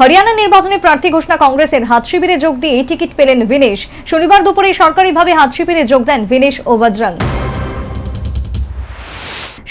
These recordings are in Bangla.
হরিয়ানা নির্বাচনে প্রার্থী ঘোষণা কংগ্রেসের হাত শিবিরে যোগ দিয়ে টিকিট পেলেন ভিনেশ। শনিবার দুপুরে সরকারিভাবে হাত শিবিরে যোগ দেন বিনেশ ও বজরং।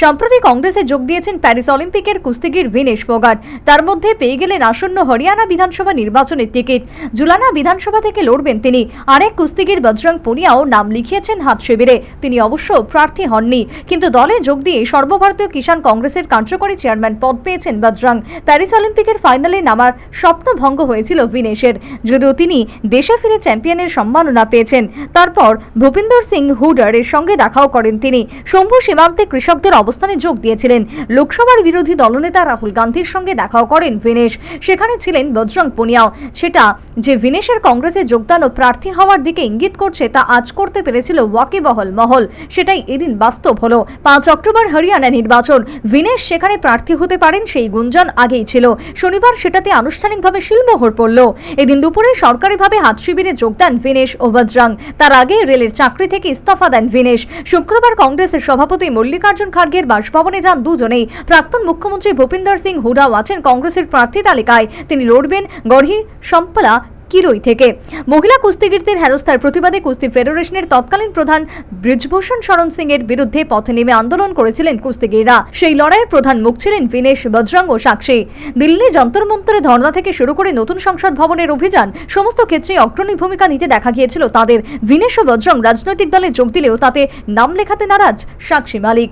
সম্প্রতি কংগ্রেসে যোগ দিয়েছেন প্যারিস অলিম্পিকের কুস্তিগির ভিনেশ ফোগাট তার মধ্যে পেয়ে গেলেন আসন্ন হরিয়ানা বিধানসভা নির্বাচনের টিকিট। জুলানা বিধানসভা থেকে লড়বেন তিনি। আরেক কুস্তিগির বজরং পুনিয়াও নাম লিখিয়েছেন হাত শিবিরে। তিনি অবশ্য প্রার্থী হননি। কিন্তু দলে যোগ দিয়ে সর্বভারতীয় কিষাণ কংগ্রেসের কার্যকরী চেয়ারম্যান পদ পেয়েছেন বজরং। প্যারিস অলিম্পিকের ফাইনালে নামার স্বপ্ন ভঙ্গ হয়েছিল ভিনেশের। যদিও তিনি দেশে ফিরে চ্যাম্পিয়নের সম্মাননা পেয়েছেন। তারপর ভূপিন্দর সিং হুডার এর সঙ্গে দেখাও করেন তিনি। শম্ভু সীমান্তে কৃষকদের অবস্থানে যোগ দিয়েছিলেন। লোকসভার বিরোধী দলনেতা রাহুল গান্ধীর সঙ্গে দেখাও করেন ভিনেশ। সেখানে ছিলেন বজরং পুনিয়াও। সেটা যে ভিনেশের কংগ্রেসে যোগদান ও প্রার্থী হওয়ার দিকে ইঙ্গিত করছে, তা আজ করতে পেরেছিল ওয়াকিবহল মহল। সেটাই এদিন বাস্তব হলো। পাঁচ অক্টোবর হরিয়ানা নির্বাচন। ভিনেশ সেখানে প্রার্থী হতে পারেন সেই গুঞ্জন আগেই ছিল। শনিবার সেটাতে আনুষ্ঠানিকভাবে শিলমোহর পড়ল। এদিন দুপুরে সরকারিভাবে হাত শিবিরে যোগ দেন ভিনেশ ও বজরং। তার আগে রেলের চাকরি থেকে ইস্তফা দেন ভিনেশ। শুক্রবার কংগ্রেসের সভাপতি মল্লিকার্জুন খার্গের বাসভবনে যান দুজনেই। প্রাক্তন মুখ্যমন্ত্রী ভূপিন্দর সিং হুডাও আছেন কংগ্রেসের প্রার্থী তালিকায়। তিনি লড়বেন গড়হি সম্পলা কিরই থেকে। মহিলা কুস্তিগীরদের হেরস্থার প্রতিবাদে কুস্তি ফেডারেশনের তৎকালীন প্রধান ব্রিজভূষণ শরণ সিং এর বিরুদ্ধে পথে নেমে আন্দোলন করেছিলেন কুস্তিগীররা। সেই লড়াইয়ের প্রধান মুখ ছিলেন বিনেশ বজরং ও সাক্ষী। দিল্লি যন্তর মন্তরে ধর্ণা থেকে শুরু করে নতুন সংসদ ভবনের অভিযান, সমস্ত ক্ষেত্রে অগ্রণী ভূমিকা নিতে দেখা গিয়েছিল তাদের। ভিনেশ ও বজরং রাজনৈতিক দলে যোগ দিলেও তাতে নাম লেখাতে নারাজ Sakshi Malik.